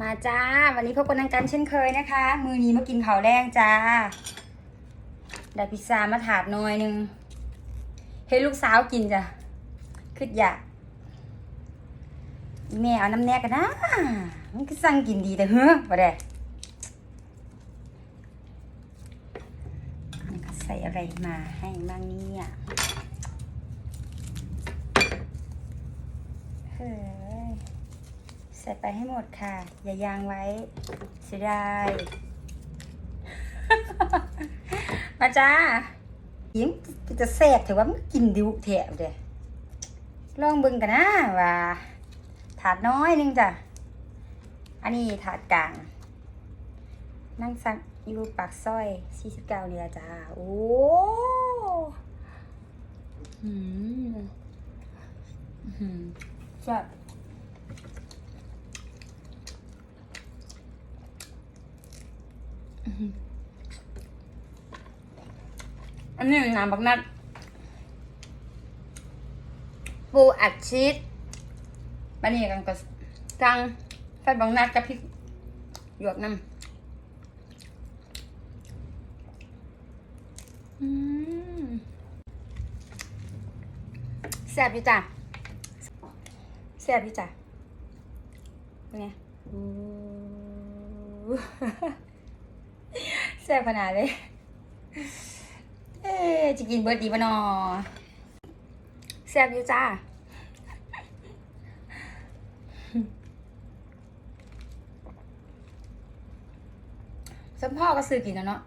มาจ้า วันนี้พบกันนังกันเช่นเคยนะคะ มือนี้มากินข้าวแรงจ้าได้พิซซ่ามาถาดหน่อยหนึงเห็นลูกสาวกินจ้ะคืออยากแม่เอาน้ำแนกกันนะมันก็สั่งกินดีแต่เฮ้อบ่ได้ใส่อะไรมาให้บ้างเนี่ยเฮ้ยใส่ไปให้หมดค่ะ อย่ายางไว้เสียดายมาจ้ายิ้มจะแสบถือว่ามันกินดิวแถบเด้ลองเบิ่งกันนะว่า ถาดน้อยนึงจ้ะ อันนี้ถาดกลาง นั่งซักอยู่ปากซอย49เรือจ้า โอ้หืมหืมแซ่บ อันนี้น้ำบักนัด ปูอัดชีสบันนี้กันก็จังใส่บักนัดกับพริกหยวกน้ำอืมแซ่บอยู่จ้ะแซ่บอยู่จ้ะเป็นไงอู้ แซ่บขนาดเลย เอ๊ะจะกินเบิร์ดดีปะนอแซ่บอยู่จ้า สัมพ่อก็ซื้อกินแล้วเนาะ